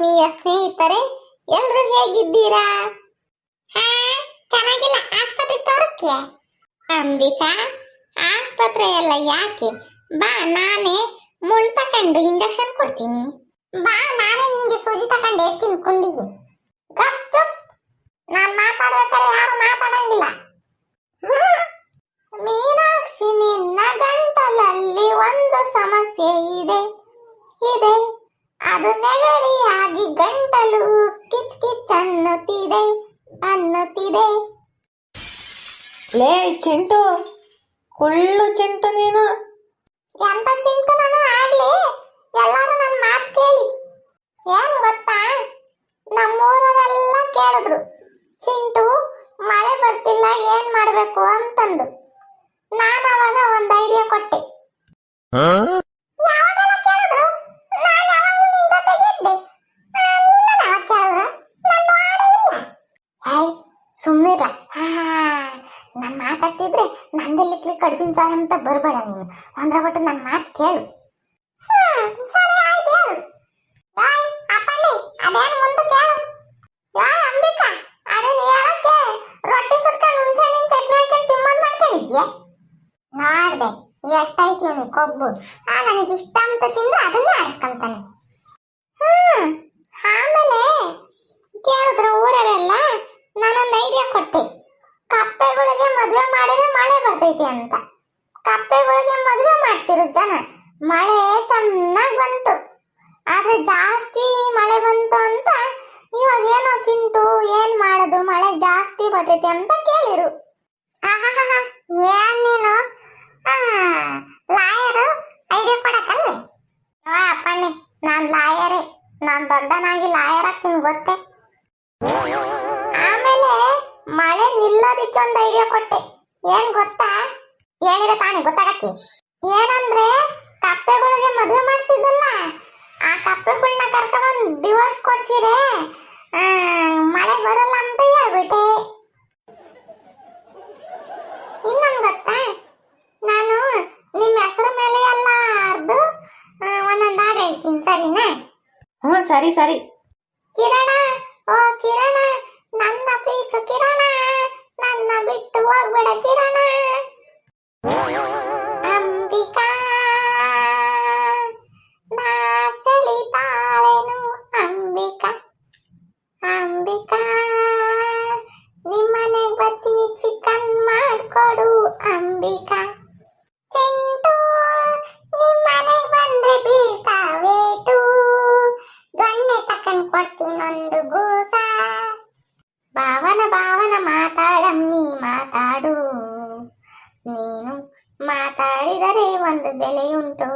ಆತ್ಮೀಯ ಸ್ನೇಹಿತರೆ, ಎಲ್ರು ಹೇಗಿದ್ದೀರಾ? ಹಾ, ಚೆನ್ನಾಗಿಲ್ಲ. ಆಸ್ಪತ್ರೆ ತೋರಿಸ್ತೀಯ? ಅಂಬಿಕಾ, ಆಸ್ಪತ್ರೆ ಎಲ್ಲ ಯಾಕೆ? ಬಾ, ನಾನೇ ಮುಳ್ ತಕೊಂಡು ಇಂಜೆಕ್ಷನ್ ಕೊಡ್ತೀನಿ. ಬಾ, ನಾನೇ ನಿಮಗೆ ಸೂಜಿ ತಕೊಂಡು ಹೇಳ್ತೀನಿ, ಕುಂಡಿಗೆ. ಗಪ್ ನಾನ್ ಮಾತಾಡ್ಬೇಕಾದ್ರೆ ಯಾರು ಮಾತಾಡಂಗಿಲ್ಲ. ಮೀನಾಕ್ಷಿ ನಿನ್ನ ಗಂಟಲಲ್ಲಿ ಒಂದು ಸಮಸ್ಯೆ ಇದೆ. ಇದೆ. ಅದು ನೆಗಡಿಯಾಗಿ ಗಂಟಲು ಕಿಚ್ ಕಿಚ್ ಅನ್ನುತ್ತಿದೆ ಅನ್ನುತ್ತಿದೆ. ಲೇ, ಚಿಂಟು, ಕುಳ್ಳು ಚಿಂಟು ನೀನು. ಎಂತ ಚಿಂಟು ನಾನು ಆಗ್ಲಿ? ಎಲ್ಲರೂ ನನ್ನ ಮಾತು ಕೇಳಿ. ಏನ್ ಗೊತ್ತಾ? ನಮ್ಮೂರರೆಲ್ಲ ಕೇಳಿದ್ರು, ಚಿಂಟು, ಮಳೆ ಬರ್ತಿಲ್ಲ, ಏನ್ ಮಾಡ್ಬೇಕು ಅಂತಂದು. ನಾನು ಅವಾಗ ಒಂದು ಐಡಿಯಾ ಕೊಟ್ಟೆ ಯಾವಾಗೆಲ್ಲ ಕೇಳಿದ್ರು ನಾನು ಯಾವಾಗಲೂ ನಿನ್ ಜೊತೆಗೆ ಇದ್ದೆ ಆ, ನಿನ್ನನ್ನ ಯಾವಾಗ ಕೇಳಿದ್ರು ನಾನು ಮಾಡೇ ಇಲ್ಲ ಹೇ ಸುಮ್ಮನಿರ ನಾನು ಮಾತಾಡ್ತಿದ್ರೆ ನಂದೆಲ್ಲಿ ಕಡ್ಬಿನ ಸಾರ್ ಅಂತ ಬರಬೇಡ ನೀನು. ಅಂದ್ರೆ ಒಟ್ಟು ನನ್ನ ಮಾತು ಕೇಳು. ಸರಿ ಅದೇನು ಮುಂದೆ ಯಾಯ್, ಅಂಬಿಕಾ ರೊಟ್ಟಿ ಚಟ್ನಿ ಇವನು ಕೊಬ್ಬು? ಆ, ನನಗೆ ಇಷ್ಟ ಅಂತ ತಿಂದು ಅದನ್ನೇ ಆಡಿಸ್ಕೊಂತಾನೆ. ಹ್ಮ್, ಆಮೇಲೆ ಕೇಳಿದ್ರೆ ಊರರೆಲ್ಲ ನಾನೊಂದು ಐಡಿಯಾ ಕೊಟ್ಟೆ. ಕಪ್ಪೆಗಳಿಗೆ ಮದುವೆ ಮಾಡಿದ್ರೆ ಮಳೆ ಬರ್ತೈತಿ ಅಂತ. ಕಪ್ಪೆಗಳಿಗೆ ಮದುವೆ ಮಾಡಿಸಿರು ಜನ ಮಳೆ ಚೆನ್ನಾಗಿ ಬಂತು. ಆದ್ರೆ ಜಾಸ್ತಿ ಮಳೆ ಬಂತು ಅಂತ ಇವಾಗ ಏನೋ ಚಿಂಟು ಏನು ಮಾಡೋದು? ಮಳೆ ಜಾಸ್ತಿ ಬರ್ತೈತಿ ಅಂತ ಕೇಳಿರು. ಏನ್ ನೀನು? ಲಾಯರು ಐಡಿಯಾ ಕೊಡಕ್ಕಲ್ವೇ? ಅಪ್ಪಣ್ಣೆ, ನಾನ್ ಲಾಯರೇ. ನಾನು ದೊಡ್ಡನಾಗಿ ಲಾಯರ್ ಆಗ್ತೀನಿ ಗೊತ್ತೇ? ಮಳೆ ನಿಲ್ಲೋದಿಕ್ಕೆ ಒಂದು ಐಡಿಯಾ ಕೊಟ್ಟೆ. ಏನ್ ಗೊತ್ತಾ? ಹೇಳಿದ್ರೆ ತಾನೆ ಗೊತ್ತಾಗಕ್ಕೆ ಏನಂದ್ರೆ ಕಪ್ಪೆಗಳಿಗೆ ಮದುವೆ ಮಾಡಿಸಿದ್ದಲ್ಲ ಆ ಕಪ್ಪೆಗಳನ್ನ ಕರ್ಕೊಂಡು ಡಿವೋರ್ಸ್ ಕೊಡ್ಸಿದೆ. ಮಳೆ ಬರಲ್ಲ ಅಂತ ಹೇಳ್ಬಿಟ್ಟೆ. ಇನ್ನೊಂದು ಗೊತ್ತಾ? ನಾನು ನಿಮ್ಮ ಹೆಸರು ಮೇಲೆ ಎಲ್ಲ ಅರ್ದು ಒಂದೊಂದು ಹಾಡು ಹೇಳ್ತೀನಿ ಸರಿನಾ? ಹ್ಞೂ ಸರಿ ಸರಿ. ಕಿರಣ ಓ ಕಿರಣ ನನ್ನ ಪ್ರೀಸು ಕಿರಣ ನನ್ನ ಬಿಟ್ಟು ಹೋಗ್ಬೇಡ ಕಿರಣ. ಮಾತಾಡಮ್ಮಿ ಮಾತಾಡು. ನೀನು ಮಾತಾಡಿದರೆ ಒಂದು ಬೆಲೆಯುಂಟು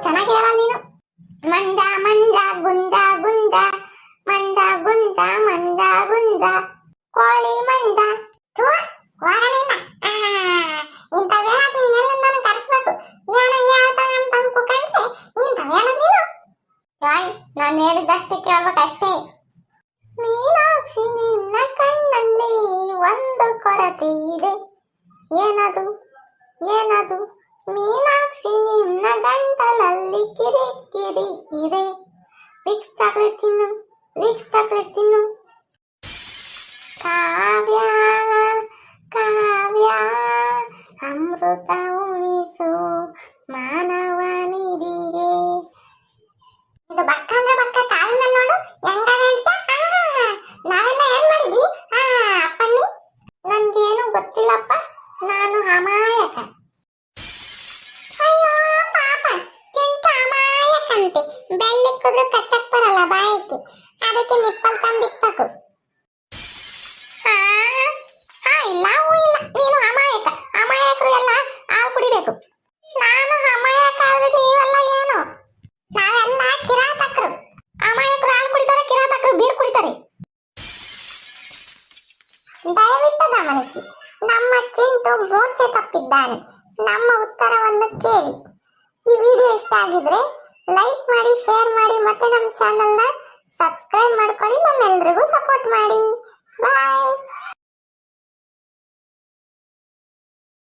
ಚೆನ್ನಾಗಿ ಹೇಳ ನೀನು. ಮಂಜ ಮಂಜ ಗುಂಜ ಗುಂಜ ಮಂಜ ಗುಂಜ ಮಂಜ ಗುಂಜ. ಕೋಳಿ ಮಂಜ. ಥೂ, ನನಗೆ ಕರೆಸ್ಬೇಕು. ಏನೋ ಹೇಳ್ತಾನೆ ಅಂತ ನೀನು ನಾನು? ಹೇಳಿದಷ್ಟೇ ಕೇಳ್ಬೇಕಷ್ಟೇ. ಮೀನಾಕ್ಷಿ ನಿನ್ನ ಕಣ್ಣಲ್ಲಿ ಒಂದು ಕೊರತೆ ಇದೆ. ಏನದು? ಏನದು? ಮೀನಾಕ್ಷಿ ನಿನ್ನ ಗಂಟಲಲ್ಲಿ ಕಿರಿ ಕಿರಿ ಇದೆ. ವಿಕ್ಸ್ ಚಾಕ್ಲೇಟ್ ತಿನ್ನು? ವಿಕ್ಸ್ ಚಾಕ್ಲೇಟ್ ತಿನ್ನು? ಕಾವ್ಯ ಕಾವ್ಯ, ಅಮೃತ ಉಣಿಸು ಮಾನವ ಅಮಾಯಕಂತೆ ಬೆಳ್ಳಿಕ್ಕಿದ್ರು ಕಚ್ಚಕ್ ಬರಲ್ಲ ಬಾಯಕ್ಕೆ ಅದಕ್ಕೆ ನಿಪ್ಪಲ್ ತಂದಿಕ್ಬೇಕು ಹಾ? ಇಲ್ಲ, ಹೂ ಇಲ್ಲ. ನೀನು ಅಮಾಯಕ. ಅಮಾಯಕರು ಎಲ್ಲ ಹಾಲು ಕುಡಿಬೇಕು. ನಾನು ಅಮಾಯಕ ಆದ್ರೆ ನೀವೆಲ್ಲ ಏನು? ನಾವೆಲ್ಲ ಕಿರಾತಕರು. ಅಮಾಯಕರು ಹಾಲು ಕುಡಿತಾರೆ, ಕಿರಾತಕರು ಬೀರ್ ಕುಡಿತಾರೆ. ದಯವಿಟ್ಟು ಗಮನಿಸಿ, ನಮ್ಮ ಚಿಂಟು ಮೂರ್ಛೆ ತಪ್ಪಿದ್ದಾನೆ. ನಮ್ಮ ಉತ್ತರವನ್ನು ಕೇಳಿ. ಈ ವಿಡಿಯೋ ಇಷ್ಟ ಆಗಿದ್ರೆ ಲೈಕ್ ಮಾಡಿ ಶೇರ್ ಮಾಡಿ ಮತ್ತೆ ನಮ್ಮ ಚಾನಲ್ನ ಸಬ್ಸ್ಕ್ರೈಬ್ ಮಾಡ್ಕೊಳ್ಳಿ ನಮ್ಮೆಲ್ರಿಗೂ ಸಪೋರ್ಟ್ ಮಾಡಿ. ಬಾಯ್